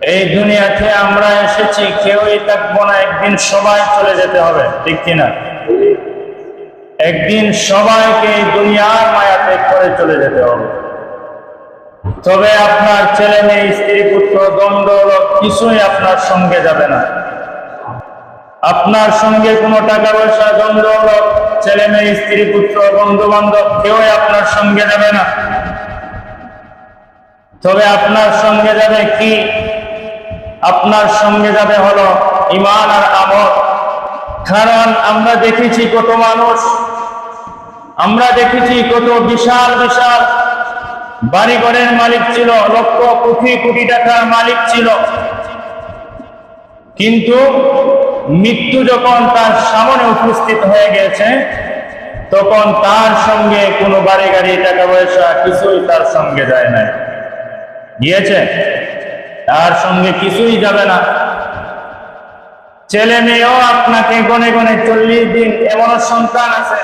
এই দুনিয়াতে আমরা এসেছি, কেউই থাকব না, একদিন সবাই চলে যেতে হবে, ঠিক কিনা? একদিন সবাইকে দুনিয়ার মায়া ত্যাগ করে চলে যেতে হবে। তবে আপনার ছেলে মেয়ে, স্ত্রী, পুত্র, দ্বন্দ্ব কিছুই আপনার সঙ্গে যাবে না। আপনার সঙ্গে কোনো টাকা পয়সা দ্বন্দ্ব ছেলে মেয়ে, স্ত্রী, পুত্র বন্ধু বান্ধব কেউই আপনার সঙ্গে যাবে না। তবে আপনার সঙ্গে যাবে কি? আপনার সঙ্গে যাবে হলো ইমান আর আমল। কারণ আমরা দেখেছি কত মানুষ, আমরা দেখেছি কত বিশাল বিশাল বাড়িঘরের মালিক ছিল, লক্ষ কোটি কোটি টাকার মালিক ছিল। কিন্তু মৃত্যু যখন তার সামনে উপস্থিত হয়ে গেছে, তখন তার সঙ্গে কোনো বাড়ি গাড়ি টাকা পয়সা কিছুই তার সঙ্গে যায় নাই। গিয়েছে? তার সঙ্গে কিছুই যাবে না। ছেলে মেয়েও আপনাকে গনে গনে চল্লিশ দিন এমন সন্তান আছে।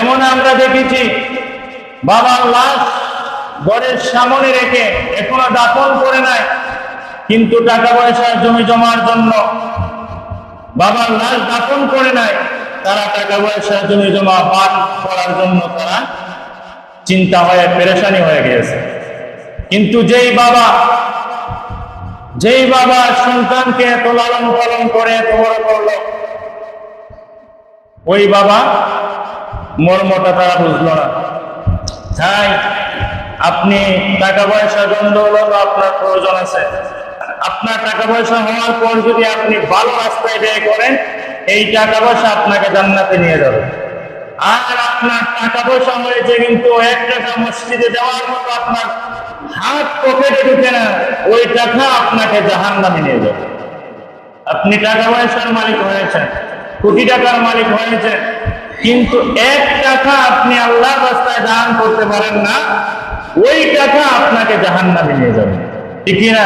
এমন আমরা দেখেছি। বাবার লাশ ঘরের সামনে রেখে এখনও দাপন করে নাই। কিন্তু টাকা পয়সা জমি জমার জন্য বাবার লাশ দাপন করে নাই। তারা টাকা পয়সা জমি জমা পান করার জন্য তারা চিন্তা হয়ে, পেরেশানি হয়ে গিয়েছে। কিন্তু যেই বাবা যেই বাবা সন্তানকে এত লালন পালন করে এত বড় করল, ওই বাবা মর্মটা তারা বুঝলো না। তাই আপনি টাকা পয়সা হলো আপনার প্রয়োজন আছে। আপনার টাকা পয়সা হওয়ার পর যদি আপনি ভালো রাস্তায় ব্যয় করেন, এই টাকা পয়সা আপনাকে জান্নাতে নিয়ে যাবে। আর আপনার টাকা পয়সা হয়েছে কিন্তু এক টাকা মসজিদে দেওয়ার মতো আপনার হাত পকেটে ঢুকে না, ওই টাকা আপনাকে জাহান নামে নিয়ে যাবে। আপনি টাকা পয়সার মালিক হয়েছেন, কোটি টাকার মালিক হয়েছেন, কিন্তু এক টাকা আপনি আল্লাহর রাস্তায় দান করতে পারেন না, ওই টাকা আপনাকে জাহান নামে নিয়ে যাবে। ঠিক না